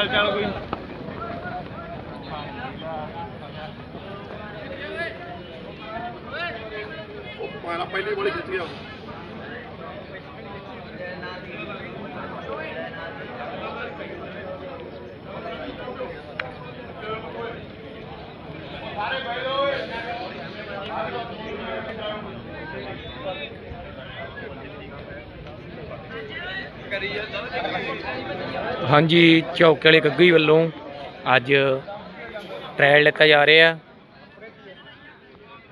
ਚੱਲ ਚੱਲ ਕੋਈ। ਪਹਿਲਾਂ ਪਹਿਲੀ ਬੋਲੀ ਖਿੱਚ ਗਿਆ ਹਾਂਜੀ, ਚੌਕੇ ਵਾਲੇ ਗੱਗੀ ਵੱਲੋਂ ਅੱਜ ਟ੍ਰਾਇਲ ਲਿੱਤਾ ਜਾ ਰਿਹਾ।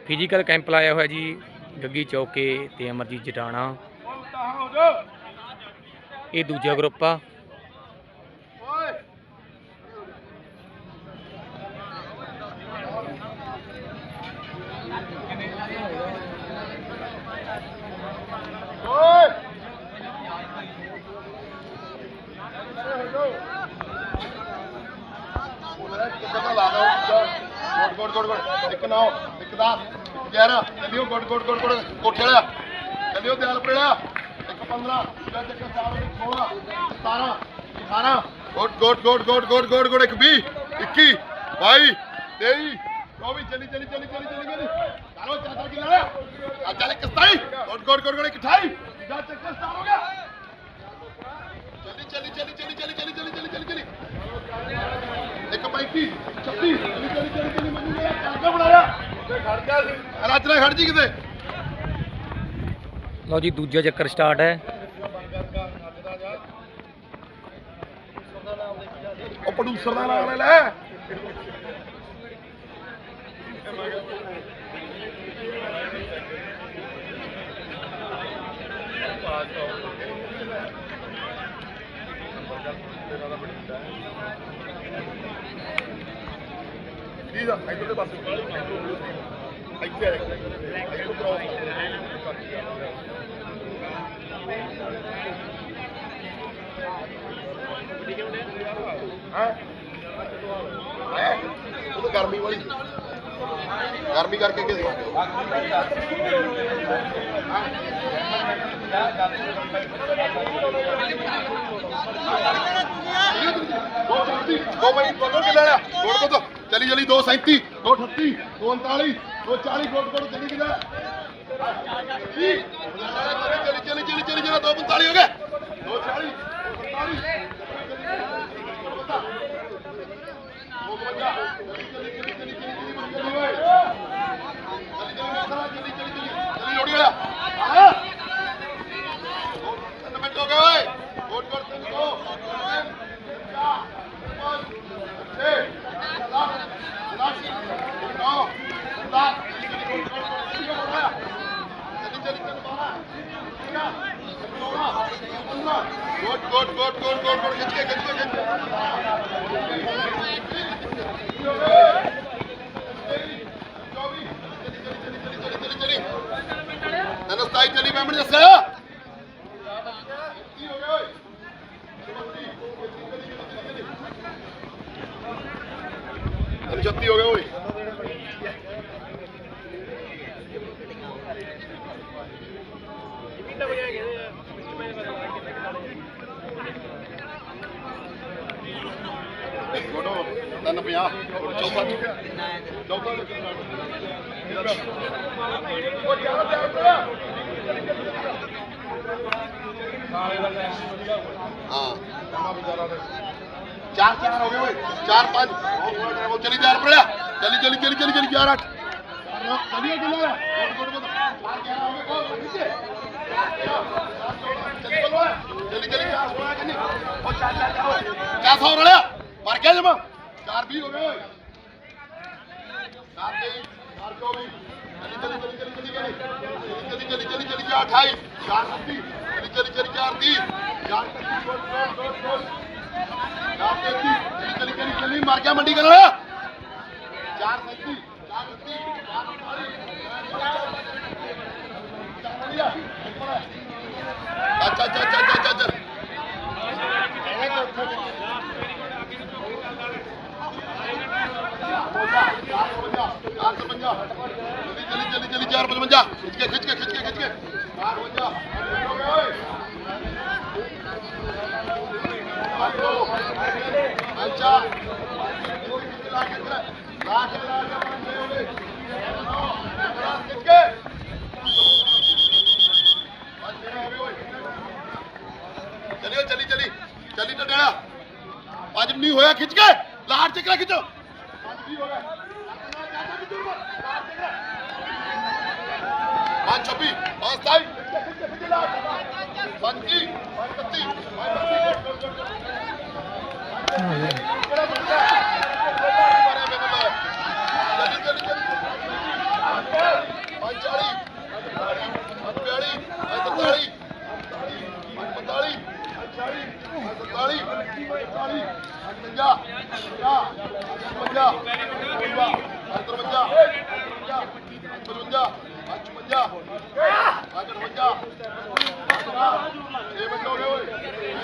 ਫਿਜ਼ੀਕਲ ਕੈਂਪ ਲਾਇਆ ਹੋਇਆ ਜੀ, ਗੱਗੀ ਚੌਕੇ ਤੇ ਅਮਰਜੀਤ ਜਟਾਣਾ। ਇਹ ਦੂਜਾ ਗਰੁੱਪ ਆ। ਕਿੱਦਾਂ ਲਾ ਦੋ ਗੋਡ ਗੋਡ ਗੋਡ ਇੱਕ ਨੌ ਇੱਕ 10 ਇੱਕ 11 ਚੱਲਿਓ ਗੋਡ ਗੋਡ ਗੋਡ ਗੋਡ ਕੋਠੇ ਵਾਲਾ ਚੱਲਿਓ ਦਿਆਲ ਪੜਿਆ ਇੱਕ 15 ਜੱਜ ਇੱਕ 16 17 18 ਗੋਡ ਗੋਡ ਗੋਡ ਗੋਡ ਗੋਡ ਗੋਡ ਗੋਡ ਇੱਕ 20 21 22 23 24 ਚੱਲੀ ਚੱਲੀ ਚੱਲੀ ਚੱਲੀ ਚੱਲੀ ਚੱਲੀ ਚਲੋ ਚਾਦਰ ਕੀ ਲੈ ਆ ਚੱਲ 27 ਗੋਡ ਗੋਡ ਗੋਡ ਗੋਡ 28 ਜੱਜ ਇੱਕ 17 ਹੋ ਗਿਆ ਰਾਜਰਾ ਖੜ ਜੀ ਕਿਤੇ। ਲਓ ਜੀ ਦੂਜਾ ਚੱਕਰ ਸਟਾਰਟ ਹੈ। ਉਹ ਪ੍ਰੋਡਿਊਸਰ ਦਾ ਨਾਮ ਲੈ ਲੈ। ਪਲੀਜ਼ ਇੱਧਰ ਦੇ ਪਾਸੇ ਇੱਥੇ ਆ ਇੱਥੇ ਕਰਾਓ ਹਾਂ ਉਹ ਤਾਂ ਗਰਮੀ ਵਾਲੀ ਗਰਮੀ ਕਰਕੇ ਕਿਸ ਵਾਰ ਦੋ ਮਿੰਟ ਦੋ ਮਿੰਟ ਲੈ ਲੈ ਗੋੜ ਦੋ ਚਲੀ ਚਲੀ 237 238 239 240 ਕੋਲ ਕੋਲ ਚਲੀ ਕਿਦਾ ਚਲੀ ਚਲੀ ਚਲੀ ਚਲੀ ਚਲੀ ਚਲੀ 245 ਹੋ ਗਏ 240 245 good good good good good good ਖਿੱਚ ਕੇ ਖਿੱਚ ਕੇ ਖਿੱਚ ਤੈਨੂੰ ਸਤਾਈ ਚਲੀ ਮੈਂ ਮੈਨੂੰ ਦੱਸਿਆ? ਕੀ ਹੋ ਗਿਆ ਓਏ। ਤੈਨੂੰ 36 ਹੋ ਗਿਆ ਓਏ। ਆ। ਚੌਥਾ ਚੌਥਾ ਉਹ ਜਾਓ ਜਾਓ ਹਾਂ। ਚਾਰ ਚਾਰ ਹੋ ਗਏ ਓਏ। ਚਾਰ ਪੰਜ। ਉਹ ਚਲੀ ਜਾ ਰੁਪੜਾ ਚਲੀ ਚਲੀ ਚਲੀ ਚਲੀ ਚਲੀ 11 8 ਚਲੀ ਚਲੀ ਆ ਗੁੱਡ ਗੁੱਡ ਬਾਹਰ 11 ਹੋ ਗਏ। ਕੋਲ ਨੀਚੇ। ਚਲੀ ਚਲੀ 4 16 ਕਿੰਨੀ ਉਹ ਚਾਰ ਚਾਰ ਚਾਰ 400 ਰਲਿਆ ਮਰ ਗਿਆ ਜਮਾ। ਚਾਰ ਵੀਹ ਹੋ ਗਏ ਓਏ ਚਾਰ ਤੇਈ ਚਾਰ ਚੌਵੀ ਚਲੀ ਚਲੀ ਚਲੀ ਚਲੀ ਚਲੀ ਚਲੀ ਚਲੀ ਚਲੀ ਚਲੀ ਚਲੀ ਚਾਰ ਅਠਾਈ ਚਲੀ ਚਲੀ ਚਲੀ ਚਾਰ ਤੀਹ ਚਾਰ ਇਕੱਤੀ ਗੋਲ ਗੋਲ ਗੋਲ ਗੋਲ ਚਾਰ ਚਲੀ ਚਲੀ ਚਲੀ ਮਰ ਗਿਆ ਮੰਡੀ ਕਰਨ ਵਾਲਾ ਚਾਰ हज़ार पचवंजा खिंच के खिंच के खिंच के खिंच के। अच्छा। चलिए चली चली चली तो डेरा। पाजम नहीं होया, खिंच के। लाहट चिकला खिंचो। 26 27 25 ਪੰਜਾਹ ਪੰਜਾਹ ਪੰਜਾਹ ਪੰਜਾਹ ਅੱਜ 55 ਅੱਜ 56 6 ਮਿੰਟ ਹੋ ਗਏ ਓਏ।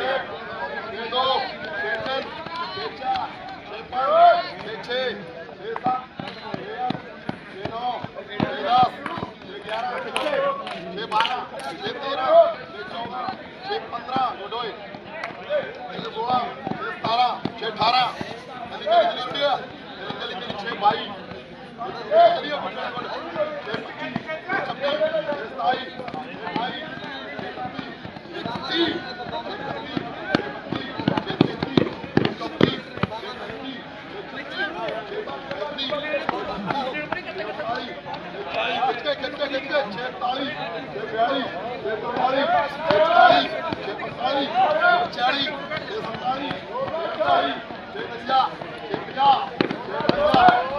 ਛੇ 50 ਛੇ 50